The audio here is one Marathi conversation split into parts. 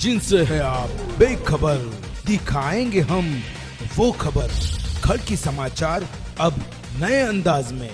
जिनसे है आप बेखबर दिखाएंगे हम वो खबर। खड़की समाचार अब नए अंदाज में।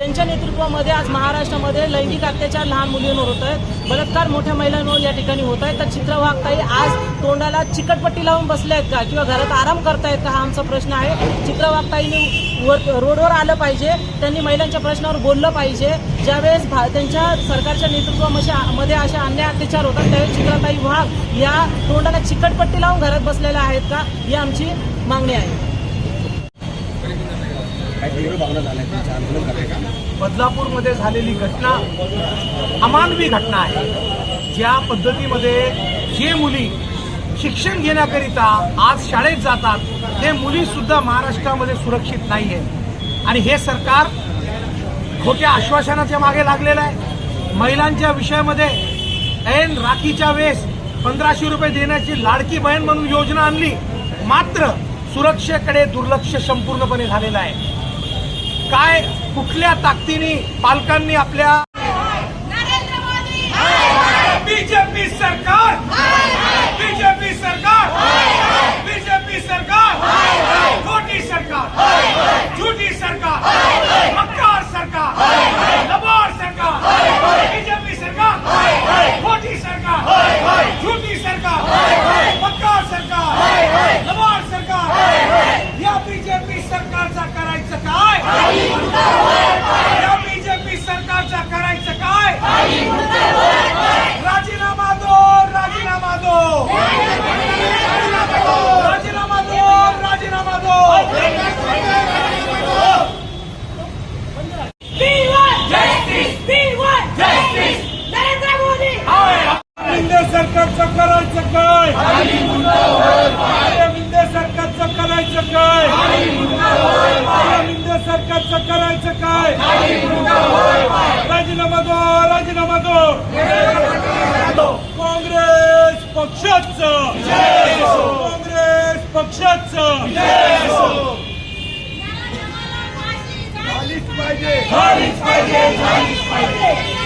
त्यांच्या नेतृत्वामध्ये आज महाराष्ट्रामध्ये लैंगिक अत्याचार लहान मुलींवर होत आहेत. बलात्कार मोठ्या महिलांवर या ठिकाणी होत आहे तर चित्र काही आज तोंडाला चिकटपट्टी लावून बसले आहेत का? किंवा घरात आराम करतायत का? हा आमचा प्रश्न आहे. चित्र वाघताईने वर रोडवर आलं पाहिजे. त्यांनी महिलांच्या प्रश्नावर बोललं पाहिजे. ज्यावेळेस भा त्यांच्या सरकारच्या नेतृत्वामध्ये मध्ये अशा अन्याय अत्याचार होतात त्यावेळेस चित्रताई वाघ या तोंडाला चिकटपट्टी लावून घरात बसलेल्या आहेत का? ही आमची मागणी आहे. बदलापूरमध्ये झालेली घटना अमानवी घटना आहे. ज्या पद्धतीमध्ये जे मुली शिक्षण घेण्याकरिता आज शाळेत जातात ते मुलीसुद्धा महाराष्ट्रामध्ये सुरक्षित नाही आहे आणि हे सरकार खोट्या आश्वासनाच्या मागे लागलेलं आहे. महिलांच्या विषयामध्ये ऐन राखीच्या वेळेस पंधराशे रुपये देण्याची लाडकी बहीण म्हणून योजना आणली मात्र सुरक्षेकडे दुर्लक्ष संपूर्णपणे झालेलं आहे. काय कुठल्या ताकदीने पालकांनी आपल्या नरेंद्र मोदी बीजेपी सरकार बीजेपी सरकार बीजेपी सरकार खोटी सरकार झूठी सरकार मक्कार सरकार लबार सरकार बीजेपी सरकार खोटी सरकार झूठी सरकार मक्कार सरकार लबार सरकार या बीजेपी सरकारचा करायचं काय या बीजेपी सरकारचा करायचं काय राजीनामा दो राजीनामा दो राजीनामा दो राजीनामा दो नरेंद्र मोदी शिंदे सरकारचं करायचं काय? शिंदे सरकारचं करायचं काय शिंदे सरकारचं करायचं काय राजीनामा दो राजीनामा दो काँग्रेस पक्षाचं. काँग्रेस पक्षाचं. झालीच पाहिजे. झालीच पाहिजे झालीच पाहिजे.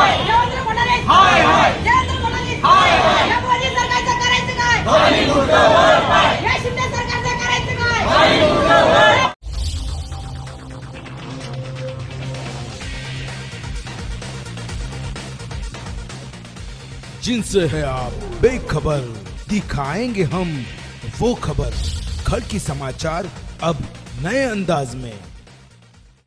जिनसे है। आप। बेखबर दिखाएंगे हम वो खबर। खड़की समाचार अब नए अंदाज में।